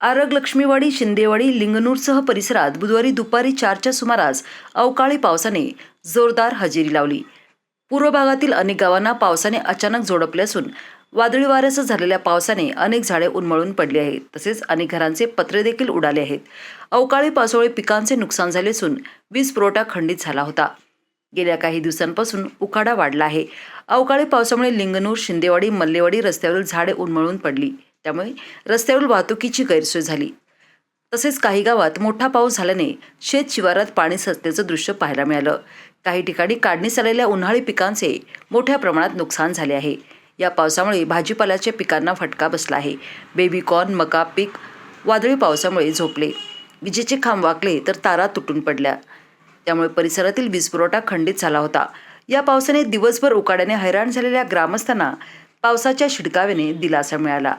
आरग लक्ष्मीवाडी शिंदेवाडी लिंगनूरसह परिसरात बुधवारी दुपारी चारच्या सुमारास अवकाळी पावसाने जोरदार हजेरी लावली. पूर्व भागातील अनेक गावांना पावसाने अचानक झोडपले असून वादळी वाऱ्यासह झालेल्या पावसाने अनेक झाडे उन्मळून पडली आहेत. तसेच अनेक घरांचे पत्रे देखील उडाले आहेत. अवकाळी पावसामुळे पिकांचे नुकसान झाले असून वीज पुरवठा खंडित झाला होता. गेल्या काही दिवसांपासून उकाडा वाढला आहे. अवकाळी पावसामुळे लिंगनूर शिंदेवाडी मल्लेवाडी रस्त्यावरील झाडे उन्मळून पडली. त्यामुळे रस्त्यावरील वाहतुकीची गैरसोय झाली. तसेच काही गावात मोठा पाऊस झाल्याने शेत शिवारात पाणी साचल्याचं दृश्य पाहायला मिळालं. काही ठिकाणी काढणीस आलेल्या उन्हाळी पिकांचे मोठ्या प्रमाणात नुकसान झाले आहे. या पावसामुळे भाजीपाल्याच्या पिकांना फटका बसला आहे. बेबीकॉर्न मका पीक वादळी पावसामुळे झोपले. विजेचे खांब वाकले तर तारा तुटून पडल्या. त्यामुळे परिसरातील वीजपुरवठा खंडित झाला होता. या पावसाने दिवसभर उकाड्याने हैराण झालेल्या ग्रामस्थांना पावसाच्या शिडकाव्याने दिलासा मिळाला.